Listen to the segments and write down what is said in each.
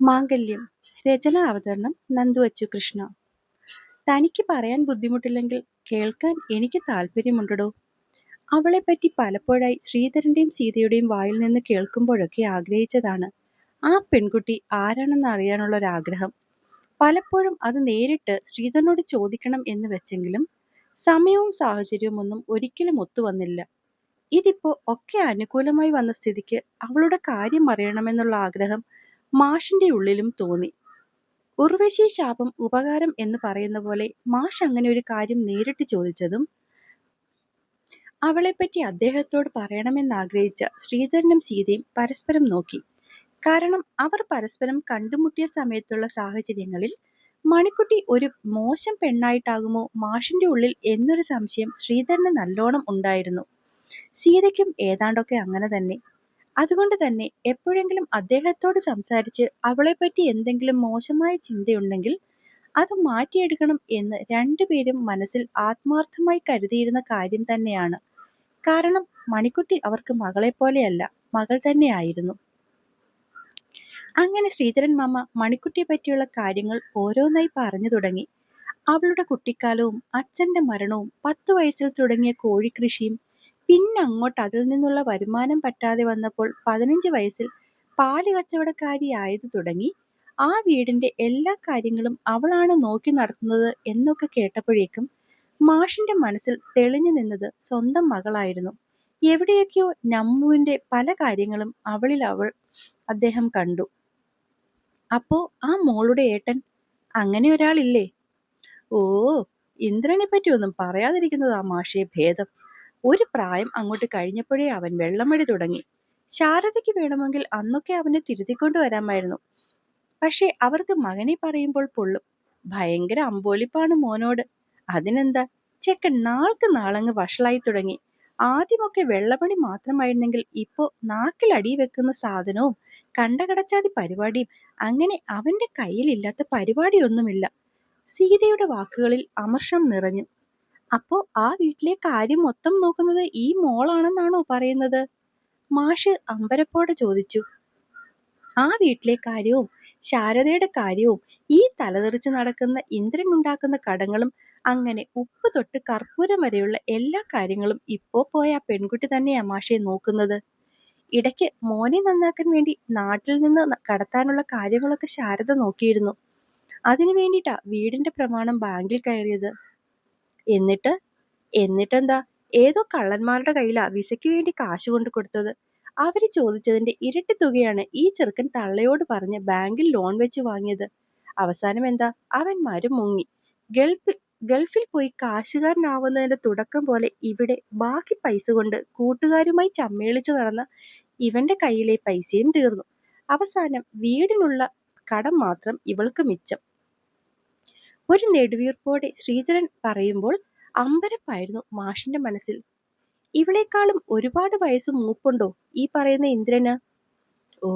മാംഗല്യം. രചന അവതരണം നന്ദു അച്ചു കൃഷ്ണ. തനിക്ക് പറയാൻ ബുദ്ധിമുട്ടില്ലെങ്കിൽ കേൾക്കാൻ എനിക്ക് താല്പര്യമുണ്ടടോ അവളെപ്പറ്റി പലപ്പോഴായി ശ്രീധരന്റെയും സീതയുടെയും വായിൽ നിന്ന് കേൾക്കുമ്പോഴൊക്കെ ആഗ്രഹിച്ചതാണ്. ആ പെൺകുട്ടി ആരാണെന്ന് അറിയാനുള്ള ഒരു ആഗ്രഹം പലപ്പോഴും അത് നേരിട്ട് ശ്രീധരനോട് ചോദിക്കണം എന്ന് വെച്ചെങ്കിലും സമയവും സാഹചര്യവും ഒന്നും ഒരിക്കലും ഒത്തുവന്നില്ല ഇതിപ്പോ ഒക്കെ അനുകൂലമായി വന്ന സ്ഥിതിക്ക് അവളുടെ കാര്യം അറിയണമെന്നുള്ള ആഗ്രഹം മാഷിന്റെ ഉള്ളിലും തോന്നി. ഉർവശി ശാപം ഉപകാരം എന്ന് പറയുന്ന പോലെ മാഷ് അങ്ങനെ ഒരു കാര്യം നേരിട്ട് ചോദിച്ചതും അവളെപ്പറ്റി അദ്ദേഹത്തോട് പറയണമെന്നാഗ്രഹിച്ച ശ്രീധരനും സീതയും പരസ്പരം നോക്കി. കാരണം അവർ പരസ്പരം കണ്ടുമുട്ടിയ സമയത്തുള്ള സാഹചര്യങ്ങളിൽ മണിക്കുട്ടി ഒരു മോശം പെണ്ണായിട്ടാകുമോ മാഷിന്റെ ഉള്ളിൽ എന്നൊരു സംശയം ശ്രീധരന് നല്ലോണം ഉണ്ടായിരുന്നു. സീതയ്ക്കും ഏതാണ്ടൊക്കെ അങ്ങനെ തന്നെ. അതുകൊണ്ട് തന്നെ എപ്പോഴെങ്കിലും അദ്ദേഹത്തോട് സംസാരിച്ച് അവളെപ്പറ്റി എന്തെങ്കിലും മോശമായ ചിന്തയുണ്ടെങ്കിൽ അത് മാറ്റിയെടുക്കണം എന്ന് രണ്ടുപേരും മനസ്സിൽ ആത്മാർത്ഥമായി കരുതിയിരുന്ന കാര്യം തന്നെയാണ്. കാരണം മണിക്കുട്ടി അവർക്ക് മകളെ പോലെയല്ല മകൾ തന്നെയായിരുന്നു അങ്ങനെ ശ്രീധരൻ മാമ മണിക്കുട്ടിയെ പറ്റിയുള്ള കാര്യങ്ങൾ ഓരോന്നായി പറഞ്ഞു തുടങ്ങി. അവളുടെ കുട്ടിക്കാലവും അച്ഛന്റെ മരണവും പത്തു വയസ്സിൽ തുടങ്ങിയ കോഴിക്കൃഷിയും പിന്നെ അങ്ങോട്ട് അതിൽ നിന്നുള്ള വരുമാനം പറ്റാതെ വന്നപ്പോൾ പതിനഞ്ച് വയസ്സിൽ പാൽ കച്ചവടക്കാരിയായത് തുടങ്ങി. ആ വീടിന്റെ എല്ലാ കാര്യങ്ങളും അവളാണ് നോക്കി നടത്തുന്നത് എന്നൊക്കെ കേട്ടപ്പോഴേക്കും മാഷിന്റെ മനസ്സിൽ തെളിഞ്ഞു നിന്നത് സ്വന്തം മകളായിരുന്നു. എവിടെയൊക്കെയോ നമ്മുവിന്റെ പല കാര്യങ്ങളും അവളിൽ അവൾ അദ്ദേഹം കണ്ടു. അപ്പോ ആ മോളുടെ ഏട്ടൻ അങ്ങനെ ഒരാളില്ലേ? ഓ ഇന്ദ്രനെ പറ്റി ഒന്നും പറയാതിരിക്കുന്നതാ മാഷേ ഭേദം. ഒരു പ്രായം അങ്ങോട്ട് കഴിഞ്ഞപ്പോഴേ അവൻ വെള്ളമടി തുടങ്ങി. ശാരദയ്ക്ക് വേണമെങ്കിൽ അന്നൊക്കെ അവനെ തിരുത്തിക്കൊണ്ടു വരാമായിരുന്നു. പക്ഷേ അവർക്ക് മകനെ പറയുമ്പോൾ പൊള്ളും. ഭയങ്കര അമ്പോലിപ്പാണ് മോനോട്. അതിനെന്താ? ചെക്കൻ നാൾക്ക് നാളങ്ങ് വഷളായി തുടങ്ങി. ആദ്യമൊക്കെ വെള്ളപണി മാത്രമായിരുന്നെങ്കിൽ ഇപ്പോ നാക്കിലടി വെക്കുന്ന സാധനവും കണ്ടകടച്ചാതി പരിപാടിയും അങ്ങനെ അവന്റെ കയ്യിലില്ലാത്ത പരിപാടിയൊന്നുമില്ല. സീതയുടെ വാക്കുകളിൽ അമർഷം നിറഞ്ഞു. അപ്പോ ആ വീട്ടിലെ കാര്യം മൊത്തം നോക്കുന്നത് ഈ മോളാണെന്നാണോ പറയുന്നത്? മാഷ് അമ്പരപ്പോടെ ചോദിച്ചു. ആ വീട്ടിലെ കാര്യവും ശാരദയുടെ കാര്യവും ഈ തലതെറിച്ച് നടക്കുന്ന ഇന്ദ്രൻ ഉണ്ടാക്കുന്ന കടങ്ങളും അങ്ങനെ ഉപ്പ് തൊട്ട് കർപ്പൂരം വരെയുള്ള എല്ലാ കാര്യങ്ങളും ഇപ്പോ പോയ ആ പെൺകുട്ടി തന്നെയാ മാഷയെ നോക്കുന്നത്. ഇടയ്ക്ക് മോനെ നന്നാക്കാൻ വേണ്ടി നാട്ടിൽ നിന്ന് കടത്താനുള്ള കാര്യങ്ങളൊക്കെ ശാരദ നോക്കിയിരുന്നു. അതിനു വേണ്ടിയിട്ടാ വീടിന്റെ പ്രമാണം ബാങ്കിൽ കയറിയത്. എന്നിട്ട് എന്നിട്ടെന്താ? ഏതോ കള്ളന്മാരുടെ കയ്യിലാ വിസയ്ക്ക് വേണ്ടി കാശ് കൊണ്ട് കൊടുത്തത്. അവർ ചോദിച്ചതിന്റെ ഇരട്ടി തുകയാണ് ഈ ചെറുക്കൻ തള്ളയോട് പറഞ്ഞ് ബാങ്കിൽ ലോൺ വെച്ച് വാങ്ങിയത്. അവസാനം എന്താ? അവൻ മരം മുങ്ങി ഗൾഫിൽ ഗൾഫിൽ പോയി കാശുകാരനാവുന്നതിന്റെ തുടക്കം പോലെ ഇവിടെ ബാക്കി പൈസ കൊണ്ട് കൂട്ടുകാരുമായി ചമ്മേളിച്ചു നടന്ന ഇവന്റെ കയ്യിലെ പൈസയും തീർന്നു. അവസാനം വീടിനുള്ള കടം മാത്രം ഇവൾക്ക് മിച്ചം. ഒരു നെടുവീർപ്പോടെ ശ്രീധരൻ പറയുമ്പോൾ അമ്പരപ്പായിരുന്നു മാഷിന്റെ മനസ്സിൽ. ഇവളെക്കാളും ഒരുപാട് വയസ്സ് മൂപ്പുണ്ടോ ഈ പറയുന്ന ഇന്ദ്രന്? ഓ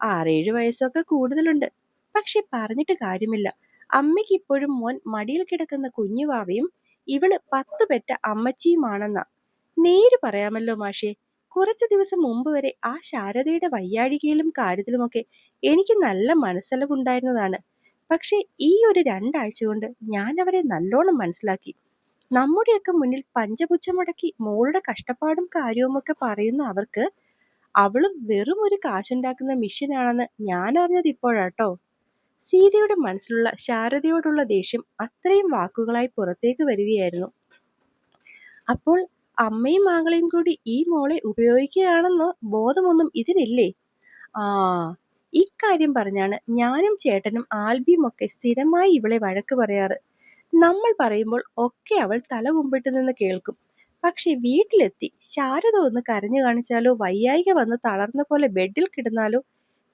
ആറേഴ് വയസ്സൊക്കെ കൂടുതലുണ്ട്. പക്ഷെ പറഞ്ഞിട്ട് കാര്യമില്ല. അമ്മയ്ക്ക് ഇപ്പോഴും മോൻ മടിയിൽ കിടക്കുന്ന കുഞ്ഞുവാവയും ഇവൾ പത്ത് പെറ്റ അമ്മച്ചിയുമാണെന്ന. നേര് പറയാമല്ലോ മാഷേ കുറച്ചു ദിവസം മുമ്പ് വരെ ആ ശാരദയുടെ വയ്യാഴികയിലും കാര്യത്തിലുമൊക്കെ എനിക്ക് നല്ല മനസ്സലവുണ്ടായിരുന്നതാണ്. പക്ഷെ ഈ ഒരു രണ്ടാഴ്ച കൊണ്ട് ഞാൻ അവരെ നല്ലോണം മനസ്സിലാക്കി. നമ്മുടെയൊക്കെ മുന്നിൽ പഞ്ചപുച്ഛം മുടക്കി മോളുടെ കഷ്ടപ്പാടും കാര്യവും ഒക്കെ പറയുന്ന അവർക്ക് അവളും വെറും ഒരു കാശുണ്ടാക്കുന്ന മിഷ്യനാണെന്ന് ഞാൻ അറിഞ്ഞത് ഇപ്പോഴാട്ടോ. സീതയുടെ മനസ്സിലുള്ള ശാരദയോടുള്ള ദേഷ്യം അത്രയും വാക്കുകളായി പുറത്തേക്ക് വരികയായിരുന്നു. അപ്പോൾ അമ്മയും മകളെയും കൂടി ഈ മോളെ ഉപയോഗിക്കുകയാണെന്ന് ബോധമൊന്നും ഇതിനില്ലേ? ആ ഇക്കാര്യം പറഞ്ഞാണ് ഞാനും ചേട്ടനും ആൽബിയും ഒക്കെ സ്ഥിരമായി ഇവളെ വഴക്ക് പറയാറ്. നമ്മൾ പറയുമ്പോൾ ഒക്കെ അവൾ തല കുമ്പിട്ട് നിന്ന് കേൾക്കും. പക്ഷെ വീട്ടിലെത്തി ശാരദ ഒന്ന് കരഞ്ഞു കാണിച്ചാലോ വയ്യായിക വന്ന് തളർന്ന പോലെ ബെഡിൽ കിടന്നാലോ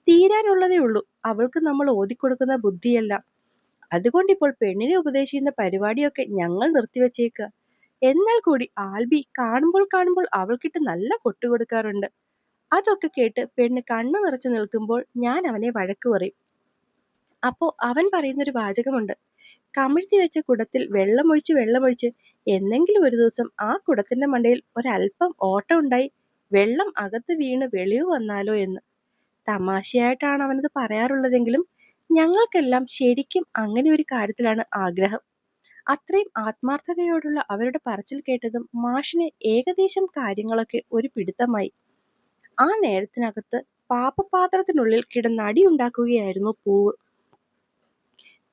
തീരാനുള്ളതേ ഉള്ളൂ. അവൾക്ക് നമ്മൾ ഓതിക്കൊടുക്കുന്ന ബുദ്ധിയല്ല. അതുകൊണ്ട് ഇപ്പോൾ പെണ്ണിനെ ഉപദേശിക്കുന്ന പരിപാടിയൊക്കെ ഞങ്ങൾ നിർത്തിവെച്ചേക്കുക എന്നാൽ കൂടി ആൽബി കാണുമ്പോൾ കാണുമ്പോൾ അവൾക്കിട്ട് നല്ല കൊട്ടു കൊടുക്കാറുണ്ട്. അതൊക്കെ കേട്ട് പെണ്ണ് കണ്ണു നിറച്ചു നിൽക്കുമ്പോൾ ഞാൻ അവനെ വഴക്ക് പറയും. അപ്പോ അവൻ പറയുന്നൊരു വാചകമുണ്ട്. കമിഴ്ത്തി വെച്ച കുടത്തിൽ വെള്ളമൊഴിച്ച് വെള്ളമൊഴിച്ച് എന്നെങ്കിലും ഒരു ദിവസം ആ കുടത്തിന്റെ മണ്ടയിൽ ഒരല്പം ഓട്ടം ഉണ്ടായി വെള്ളം അകത്ത് വീണ് വെളിവ് വന്നാലോ എന്ന്. തമാശയായിട്ടാണ് അവനത് പറയാറുള്ളതെങ്കിലും ഞങ്ങൾക്കെല്ലാം ശരിക്കും അങ്ങനെ ഒരു കാര്യത്തിലാണ് ആഗ്രഹം. അത്രയും ആത്മാർത്ഥതയോടുള്ള അവരുടെ പറച്ചിൽ കേട്ടതും മാഷിന് ഏകദേശം കാര്യങ്ങളൊക്കെ ഒരു പിടുത്തമായി. ആ നേരത്തിനകത്ത് പാപപാത്രത്തിനുള്ളിൽ കിടന്നടി ഉണ്ടാക്കുകയായിരുന്നു പൂവ്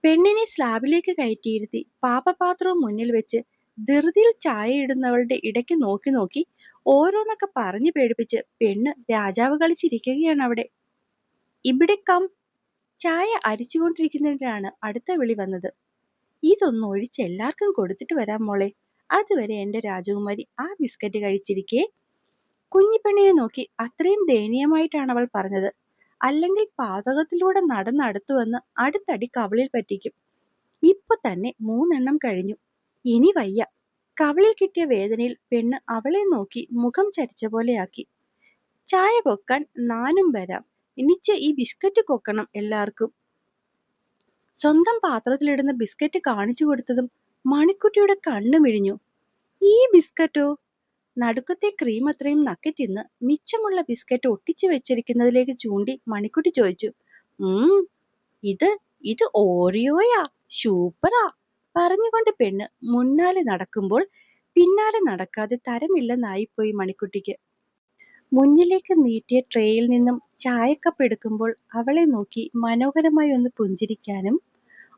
പെണ്ണിനെ സ്ലാബിലേക്ക് കയറ്റിയിരുത്തി പാപപാത്രവും മുന്നിൽ വെച്ച് ധൃതിയിൽ ചായ ഇടുന്നവളുടെ ഇടയ്ക്ക് നോക്കി നോക്കി ഓരോന്നൊക്കെ പറഞ്ഞു പേടിപ്പിച്ച് പെണ്ണ് രാജാവ് കളിച്ചിരിക്കുകയാണ് അവിടെ. ഇവിടെ കം. ചായ അരിച്ചുകൊണ്ടിരിക്കുന്നതിനാണ് അടുത്ത വിളി വന്നത്. ഇതൊന്ന് ഒഴിച്ച് എല്ലാവർക്കും കൊടുത്തിട്ട് വരാം മോളെ. അതുവരെ എന്റെ രാജകുമാരി ആ ബിസ്ക്കറ്റ് കഴിച്ചിരിക്കേ. കുഞ്ഞിപ്പെണ്ണിനെ നോക്കി അത്രയും ദയനീയമായിട്ടാണ് അവൾ പറഞ്ഞത്. അല്ലെങ്കിൽ പാതകത്തിലൂടെ നടന്നടുത്തു വന്ന് അടുത്തടി കവളിൽ പറ്റിക്കും. ഇപ്പൊ തന്നെ മൂന്നെണ്ണം കഴിഞ്ഞു. ഇനി വയ്യ. കവളിൽ കിട്ടിയ വേദനയിൽ പെണ്ണ് അവളെ നോക്കി മുഖം ചരിച്ച പോലെയാക്കി. ചായ കൊക്കാൻ നാനും വരാം. എനിച്ച് ഈ ബിസ്ക്കറ്റ് കൊക്കണം എല്ലാവർക്കും. സ്വന്തം പാത്രത്തിലിടുന്ന ബിസ്ക്കറ്റ് കാണിച്ചു കൊടുത്തതും മണിക്കുട്ടിയുടെ കണ്ണു മിഴിഞ്ഞു ഈ ബിസ്ക്കറ്റോ? നടുക്കത്തെ ക്രീം അത്രയും നക്കി തിന്ന് മിച്ചമുള്ള ബിസ്ക്കറ്റ് ഒട്ടിച്ചു വെച്ചിരിക്കുന്നതിലേക്ക് ചൂണ്ടി മണിക്കുട്ടി ചോദിച്ചു ഉം ഇത് ഇത് ഓറിയോയാ സൂപ്പറാ പറഞ്ഞുകൊണ്ട് പെണ്ണ് മുന്നാലെ നടക്കുമ്പോൾ പിന്നാലെ നടക്കാതെ തരമില്ലെന്നായിപ്പോയി മണിക്കുട്ടിക്ക്. മുന്നിലേക്ക് നീട്ടിയ ട്രേയിൽ നിന്നും ചായക്കപ്പ് എടുക്കുമ്പോൾ അവളെ നോക്കി മനോഹരമായി ഒന്ന് പുഞ്ചിരിക്കാനും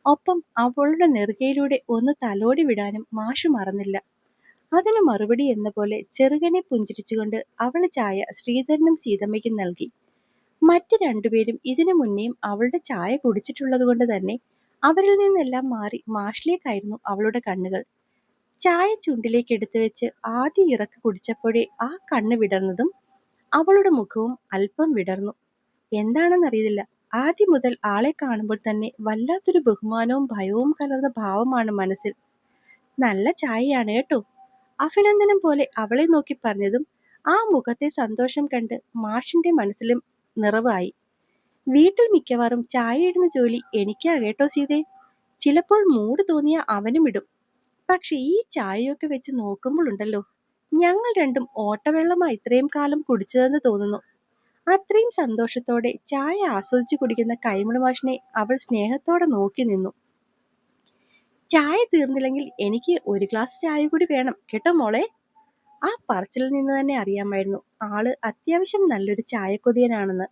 ഒപ്പം അവളുടെ നെറുകയിലൂടെ ഒന്ന് തലോടി വിടാനും മാഷു മറന്നില്ല. അതിനു മറുപടി എന്ന പോലെ ചെറുകനെ പുഞ്ചിരിച്ചുകൊണ്ട് അവൾ ചായ ശ്രീധരനും സീതമ്മയ്ക്കും നൽകി. മറ്റു രണ്ടുപേരും ഇതിനു മുന്നേയും അവളുടെ ചായ കുടിച്ചിട്ടുള്ളത് കൊണ്ട് തന്നെ അവരിൽ നിന്നെല്ലാം മാറി മാഷിലേക്കായിരുന്നു അവളുടെ കണ്ണുകൾ. ചായ ചുണ്ടിലേക്ക് എടുത്തു വെച്ച് ആദ്യ ഇറക്ക് കുടിച്ചപ്പോഴേ ആ കണ്ണ് വിടർന്നതും അവളുടെ മുഖവും അല്പം വിടർന്നു. എന്താണെന്നറിയില്ല ആദ്യം മുതൽ ആളെ കാണുമ്പോൾ തന്നെ വല്ലാത്തൊരു ബഹുമാനവും ഭയവും കലർന്ന ഭാവമാണ് മനസ്സിൽ. നല്ല ചായയാണ് കേട്ടോ. അഭിനന്ദനം പോലെ അവളെ നോക്കി പറഞ്ഞതും ആ മുഖത്തെ സന്തോഷം കണ്ട് മാഷിന്റെ മനസ്സിലും നിറവായി. വീട്ടിൽ മിക്കവാറും ചായ ഇടുന്ന ജോലി എനിക്കാ കേട്ടോ സീതേ. ചിലപ്പോൾ മൂട് തോന്നിയ അവനും ഇടും. പക്ഷെ ഈ ചായയൊക്കെ വെച്ച് നോക്കുമ്പോഴുണ്ടല്ലോ ഞങ്ങൾ രണ്ടും ഓട്ടവെള്ളമാ ഇത്രയും കാലം കുടിച്ചതെന്ന് തോന്നുന്നു. അത്രയും സന്തോഷത്തോടെ ചായ ആസ്വദിച്ചു കുടിക്കുന്ന കൈമള മാഷിനെ അവൾ സ്നേഹത്തോടെ നോക്കി നിന്നു. ചായ തീർന്നില്ലെങ്കിൽ എനിക്ക് ഒരു ഗ്ലാസ് ചായ കൂടി വേണം. കേട്ടോ മോളെ? ആ പറച്ചിലിൽ നിന്ന് തന്നെ അറിയാമായിരുന്നു. ആൾ അത്യാവശ്യം നല്ലൊരു ചായക്കൊതിയനാണെന്ന്.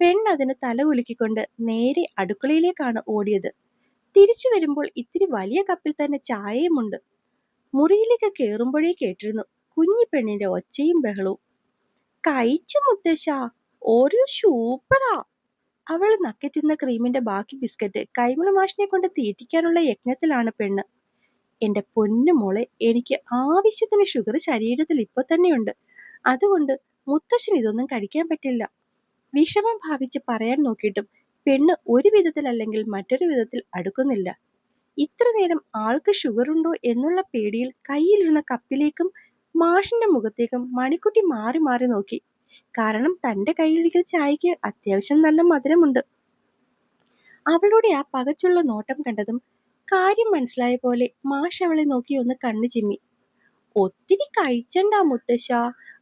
പെണ്ണ് അതിന് തല കുലുക്കിക്കൊണ്ട് നേരെ അടുക്കളയിലേക്കാണ് ഓടിയത്. തിരിച്ചു വരുമ്പോൾ ഇത്തിരി വലിയ കപ്പിൽ തന്നെ ചായയുമുണ്ട്. മുറിയിലേക്ക് കയറുമ്പോഴേ കേട്ടിരുന്നു കുഞ്ഞി പെണ്ണിന്റെ ഒച്ചയും ബഹളവും. കഴിച്ചു മുത്തശ്ശ ഓരോ സൂപ്പറാ അവൾ നക്കി തിന്ന ക്രീമിന്റെ ബാക്കി ബിസ്ക്കറ്റ് കൈമള മാഷിനെ കൊണ്ട് തീറ്റിക്കാനുള്ള യജ്ഞത്തിലാണ് പെണ്ണ്. എന്റെ പൊന്നു മോളെ എനിക്ക് ആവശ്യത്തിന് ഷുഗർ ശരീരത്തിൽ ഇപ്പൊ തന്നെയുണ്ട്. അതുകൊണ്ട് മുത്തശ്ശന് ഇതൊന്നും കഴിക്കാൻ പറ്റില്ല. വിഷമം ഭാവിച്ച് പറയാൻ നോക്കിയിട്ടും പെണ്ണ് ഒരു വിധത്തിലല്ലെങ്കിൽ മറ്റൊരു വിധത്തിൽ അടുക്കുന്നില്ല. ഇത്ര നേരം ആൾക്ക് ഷുഗർ ഉണ്ടോ എന്നുള്ള പേടിയിൽ കയ്യിലിരുന്ന കപ്പിലേക്കും മാഷിന്റെ മുഖത്തേക്കും മണിക്കുട്ടി മാറി മാറി നോക്കി. കാരണം തന്റെ കയ്യിലിരിക്കുന്ന ചായക്ക് അത്യാവശ്യം നല്ല മധുരമുണ്ട്. അവളുടെ ആ പകച്ചുള്ള നോട്ടം കണ്ടതും കാര്യം മനസ്സിലായ പോലെ മാഷ് അവളെ നോക്കി ഒന്ന് കണ്ണു ചിമ്മി. ഒത്തിരി കഴിച്ചണ്ട മുത്തശ്ശ?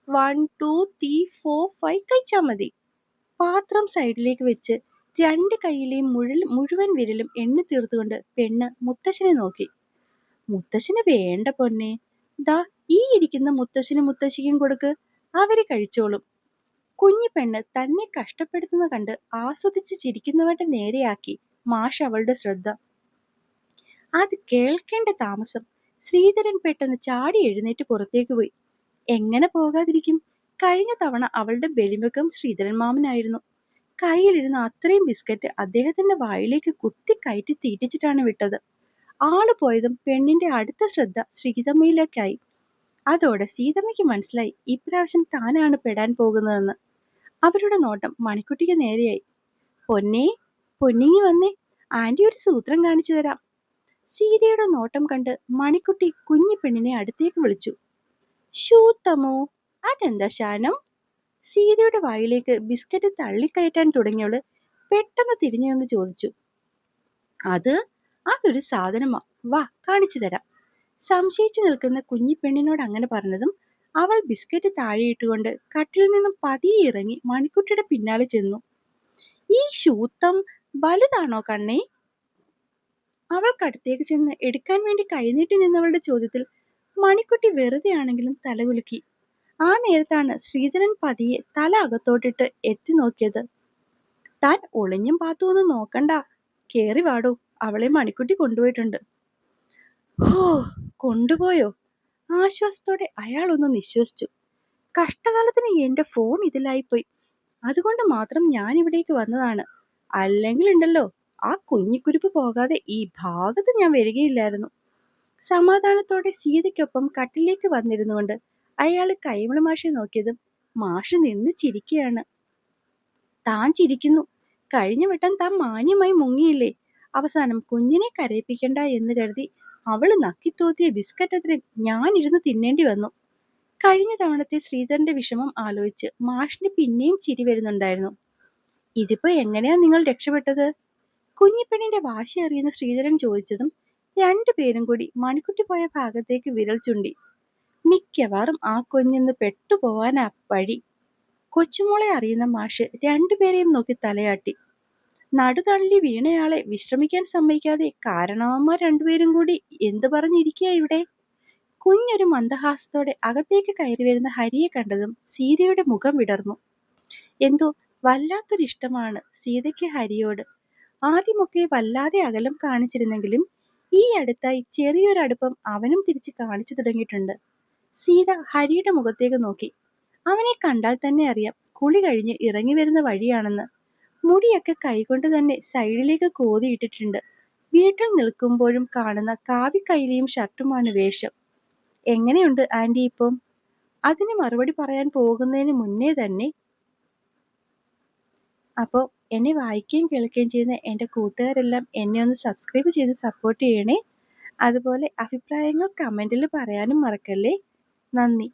One two three four five കഴിച്ചാ മതി. പാത്രം സൈഡിലേക്ക് വെച്ച് രണ്ട് കൈയിലെയും മുഴൽ മുഴുവൻ വിരലും എണ്ണി തീർത്തുകൊണ്ട് പെണ്ണ് മുത്തശ്ശനെ നോക്കി. മുത്തശ്ശന് വേണ്ട പൊന്നെ. ദാ ഈ ഇരിക്കുന്ന മുത്തശ്ശനും മുത്തശ്ശിക്കും കൊടുക്ക്. അവർ കഴിച്ചോളും. കുഞ്ഞു പെണ്ണ് തന്നെ കഷ്ടപ്പെടുത്തുന്ന കണ്ട് ആസ്വദിച്ച് ചിരിക്കുന്നവന്റെ നേരെയാക്കി മാഷ് അവളുടെ ശ്രദ്ധ. അത് കേൾക്കേണ്ട താമസം. ശ്രീധരൻ പെട്ടെന്ന് ചാടി എഴുന്നേറ്റ് പുറത്തേക്ക് പോയി. എങ്ങനെ പോകാതിരിക്കും? കഴിഞ്ഞ തവണ അവളുടെ ബലിമുഖം ശ്രീധരൻ മാമനായിരുന്നു. കയ്യിലിരുന്ന അത്രയും ബിസ്ക്കറ്റ് അദ്ദേഹത്തിന്റെ വായിലേക്ക് കുത്തി കയറ്റി തീറ്റിച്ചിട്ടാണ് വിട്ടത്. ആൾ പോയതും പെണ്ണിന്റെ അടുത്ത ശ്രദ്ധ ശ്രീതമ്മയിലേക്കായി അതോടെ സീതമ്മയ്ക്ക് മനസ്സിലായി ഇപ്രാവശ്യം താനാണ് പെടാൻ പോകുന്നതെന്ന്. അവരുടെ നോട്ടം മണിക്കുട്ടിക്ക് നേരെയായി. പൊന്നേ പൊന്നിങ്ങി വന്നേ ആന്റി ഒരു സൂത്രം കാണിച്ചു തരാം. സീതയുടെ നോട്ടം കണ്ട് മണിക്കുട്ടി കുഞ്ഞു പെണ്ണിനെ അടുത്തേക്ക് വിളിച്ചു. ശൂത്തമോ അതെന്താ ശാനം? സീതയുടെ വായിലേക്ക് ബിസ്ക്കറ്റ് തള്ളിക്കയറ്റാൻ തുടങ്ങിയവൾ പെട്ടെന്ന് തിരിഞ്ഞു നിന്ന് ചോദിച്ചു. അത് അതൊരു സാധനമാ. വാ കാണിച്ചു തരാം. സംശയിച്ചു നിൽക്കുന്ന കുഞ്ഞി പെണ്ണിനോട് അങ്ങനെ പറഞ്ഞതും അവൾ ബിസ്ക്കറ്റ് താഴെയിട്ടുകൊണ്ട് കട്ടിൽ നിന്നും പതിയെ ഇറങ്ങി മണിക്കുട്ടിയുടെ പിന്നാലെ ചെന്നു. ഈ ശൂത്തം വലുതാണോ കണ്ണേ? അവൾക്കടുത്തേക്ക് ചെന്ന് എടുക്കാൻ വേണ്ടി കൈനീട്ടി നിന്നവളുടെ ചോദ്യത്തിൽ മണിക്കുട്ടി വെറുതെ ആണെങ്കിലും തലകുലുക്കി. ആ നേരത്താണ് ശ്രീധരൻ പതിയെ തല അകത്തോട്ടിട്ട് എത്തി നോക്കിയത്. താൻ ഒളിഞ്ഞും പാത്തു ഒന്നും നോക്കണ്ട. കേറി വാടൂ. അവളെ മണിക്കുട്ടി കൊണ്ടുപോയിട്ടുണ്ട്. ഓ കൊണ്ടുപോയോ? ആശ്വാസത്തോടെ അയാൾ ഒന്ന് നിശ്വസിച്ചു. കഷ്ടകാലത്തിന് എന്റെ ഫോൺ ഇതിലായിപ്പോയി. അതുകൊണ്ട് മാത്രം ഞാൻ ഇവിടേക്ക് വന്നതാണ്. അല്ലെങ്കിൽ ഉണ്ടല്ലോ ആ കുഞ്ഞിക്കുരുപ്പ് പോകാതെ ഈ ഭാഗത്ത് ഞാൻ വരികയില്ലായിരുന്നു. സമാധാനത്തോടെ സീതയ്ക്കൊപ്പം കട്ടിലേക്ക് വന്നിരുന്നുകൊണ്ട് അയാൾ കൈമള മാഷെ നോക്കിയതും മാഷ് നിന്ന് ചിരിക്കുകയാണ്. താൻ ചിരിക്കുന്നു. കഴിഞ്ഞ വട്ടം താൻ മാന്യമായി മുങ്ങിയില്ലേ? അവസാനം കുഞ്ഞിനെ കരയിപ്പിക്കണ്ട എന്ന് കരുതി അവൾ നക്കിത്തോത്തിയ ബിസ്ക്കറ്റ് അത്ര ഞാൻ ഇരുന്ന് തിന്നേണ്ടി വന്നു. കഴിഞ്ഞ തവണത്തെ ശ്രീധരന്റെ വിഷമം ആലോചിച്ച് മാഷിന് പിന്നെയും ചിരി വരുന്നുണ്ടായിരുന്നു. ഇതിപ്പോ എങ്ങനെയാ നിങ്ങൾ രക്ഷപ്പെട്ടത്? കുഞ്ഞിപ്പെണ്ണിന്റെ വാശി അറിയുന്ന ശ്രീധരൻ ചോദിച്ചതും രണ്ടുപേരും കൂടി മണിക്കുട്ടി പോയ ഭാഗത്തേക്ക് വിരൽ ചുണ്ടി. മിക്കവാറും ആ കുഞ്ഞിന്ന് പെട്ടുപോവാനാ വഴി. കൊച്ചുമോളെ അറിയുന്ന മാഷ് രണ്ടുപേരെയും നോക്കി തലയാട്ടി. നടുതള്ളി വീണയാളെ വിശ്രമിക്കാൻ സമ്മതിക്കാതെ കാരണവന്മാർ രണ്ടുപേരും കൂടി എന്തു പറഞ്ഞിരിക്കുക ഇവിടെ? കുഞ്ഞൊരു മന്ദഹാസത്തോടെ അകത്തേക്ക് കയറി വരുന്ന ഹരിയെ കണ്ടതും സീതയുടെ മുഖം വിടർന്നു. എന്തോ വല്ലാത്തൊരു ഇഷ്ടമാണ് സീതയ്ക്ക് ഹരിയോട്. ആദ്യമൊക്കെ വല്ലാതെ അകലം കാണിച്ചിരുന്നെങ്കിലും ഈ അടുത്തായി ചെറിയൊരടുപ്പം അവനും തിരിച്ച് കാണിച്ചു തുടങ്ങിയിട്ടുണ്ട്. സീത ഹരിയുടെ മുഖത്തേക്ക് നോക്കി. അവനെ കണ്ടാൽ തന്നെ അറിയാം കുളി കഴിഞ്ഞ് ഇറങ്ങി വരുന്ന വഴിയാണെന്ന്. മുടിയൊക്കെ കൈകൊണ്ട് തന്നെ സൈഡിലേക്ക് കോതിയിട്ടിട്ടുണ്ട്. വീട്ടിൽ നിൽക്കുമ്പോഴും കാണുന്ന കാവി കൈലിയും ഷർട്ടുമാണ് വേഷം. എങ്ങനെയുണ്ട് ആന്റി ഇപ്പം? അതിന് മറുപടി പറയാൻ പോകുന്നതിന് മുന്നേ തന്നെ. അപ്പോൾ എന്നെ വായിക്കുകയും കേൾക്കുകയും ചെയ്യുന്ന എന്റെ കൂട്ടുകാരെല്ലാം എന്നെ ഒന്ന് സബ്സ്ക്രൈബ് ചെയ്ത് സപ്പോർട്ട് ചെയ്യണേ. അതുപോലെ അഭിപ്രായങ്ങൾ കമന്റിൽ പറയാനും മറക്കല്ലേ? നന്ദി.